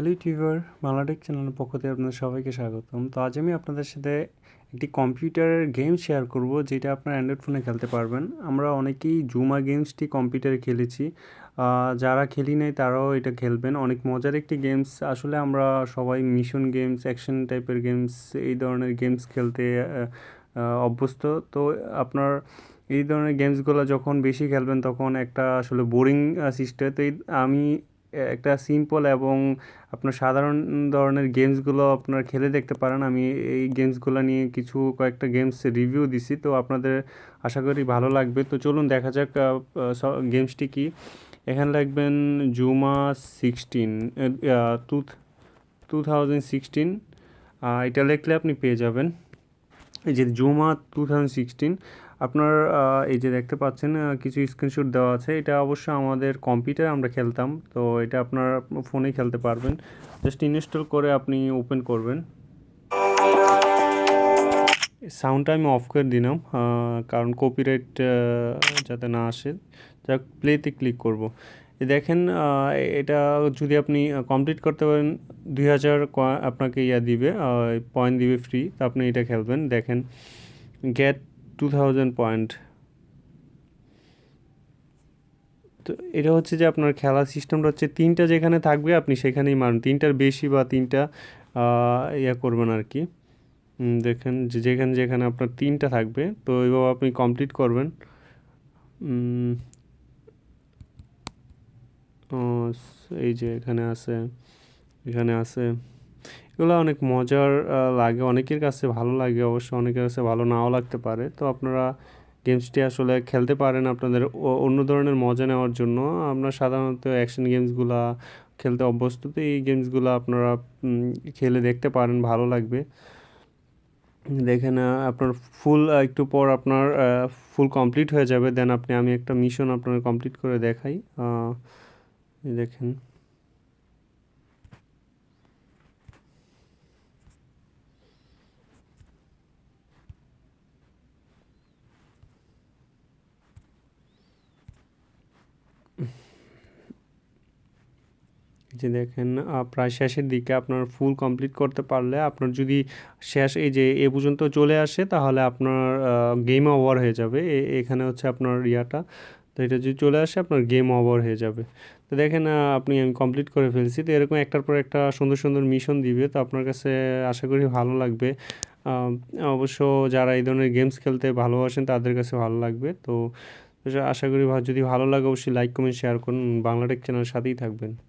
Hello YouTuber Bangla Tech চ্যানেলের পক্ষ থেকে আপনাদের সবাইকে স্বাগতম। তো আজ আমি আপনাদের সাথে একটি কম্পিউটারের গেম শেয়ার করব, যেটা আপনার অ্যান্ড্রয়েড ফোনে খেলতে পারবেন। আমরা অনেকেই জুমা গেমসটি কম্পিউটারে খেলেছি। যারা খেলি নাই তারাও এটা খেলবেন। অনেক মজার একটি গেমস আসলে আমরা সবাই মিশন গেমস অ্যাকশন টাইপের গেমস এই ধরনের গেমস খেলতে অভ্যস্ত। তো আপনার এই ধরনের গেমসগুলো যখন বেশি খেলবেন, তখন একটা আসলে বোরিং সিস্টেম তো আমি একটা সিম্পল এবং আপনার সাধারণ ধরনের গেমসগুলো আপনারা খেলে দেখতে পারেন। আমি এই গেমসগুলো নিয়ে কিছু কয়েকটা গেমস রিভিউ দিছি, তো আপনাদের আশা করি ভালো লাগবে। তো চলুন দেখা যাক গেমসটি কি। এখানে লিখবেন জুমা sixteen two two thousand sixteen এটা লিখলে আপনি পেয়ে যাবেন। এই যে জুমা টু থাউজেন্ড সিক্সটিন আপনার এই যে দেখতে পাচ্ছেন কিছু স্ক্রিনশট দেওয়া আছে। এটা অবশ্য আমাদের কম্পিউটারে আমরা খেলতাম, তো এটা আপনার ফোনে খেলতে পারবেন। জাস্ট ইনস্টল করে আপনি ওপেন করবেন। সাউন্ডটা আমি অফ করে দিলাম কারণ কপিরাইট যাতে না আসে। যাক প্লেতে ক্লিক করব। দেখেন এটা যদি আপনি কমপ্লিট করতে পারেন, দুই হাজার আপনাকে ইয়া দিবে পয়েন্ট দিবে ফ্রি তো আপনি এটা খেলবেন। দেখেন গেট টু থাউজেন্ড পয়েন্ট তো এটা হচ্ছে যে আপনার খেলার সিস্টেমটা হচ্ছে তিনটা যেখানে থাকবে, আপনি সেখানেই মারুন। তিনটার বেশি বা তিনটা ইয়া করবেন আর কি। দেখেন, যে যেখানে যেখানে আপনার তিনটা থাকবে, তো এইভাবে আপনি কমপ্লিট করবেন। এই যে এখানে আছে এখানে আছে। এগুলো অনেক মজার লাগে, অনেকের কাছে ভালো লাগে, অবশ্য অনেকের কাছে ভালো নাও লাগতে পারে। তো আপনারা গেমসটি আসলে খেলতে পারেন আপনাদের অন্য ধরনের মজা নেওয়ার জন্য। আমরা সাধারণত অ্যাকশন গেমসগুলো খেলতে অভ্যস্ত, তো এই গেমসগুলো আপনারা খেলে দেখতে পারেন, ভালো লাগবে। দেখেন আপনার ফুল একটু পর আপনার ফুল কমপ্লিট হয়ে যাবে। দেন আপনি, আমি একটা মিশন আপনার কমপ্লিট করে দেখাই। দেখেন। যে দেখেন প্রায় শেষের দিকে আপনার ফুল কমপ্লিট করতে পারলে আপনার যদি শেষ এই যে এ পর্যন্ত চলে আসে, তাহলে আপনার গেম ওভার হয়ে যাবে। এখানে হচ্ছে আপনার ইয়াটা। তো এটা যদি চলে আসে, আপনার গেম ওভার হয়ে যাবে। তো দেখেন আপনি আমি কমপ্লিট করে ফেলছি। তো এরকম একটার পর একটা সুন্দর সুন্দর মিশন দিবে। তো আপনার কাছে আশা করি ভালো লাগবে। অবশ্য যারা এই ধরনের গেমস খেলতে ভালোবাসেন, তাদের কাছে ভালো লাগবে। তো আশা করি যদি ভালো লাগে, অবশ্যই লাইক কমেন্ট শেয়ার করুন। বাংলাটেক চ্যানেলের সাথেই থাকবেন।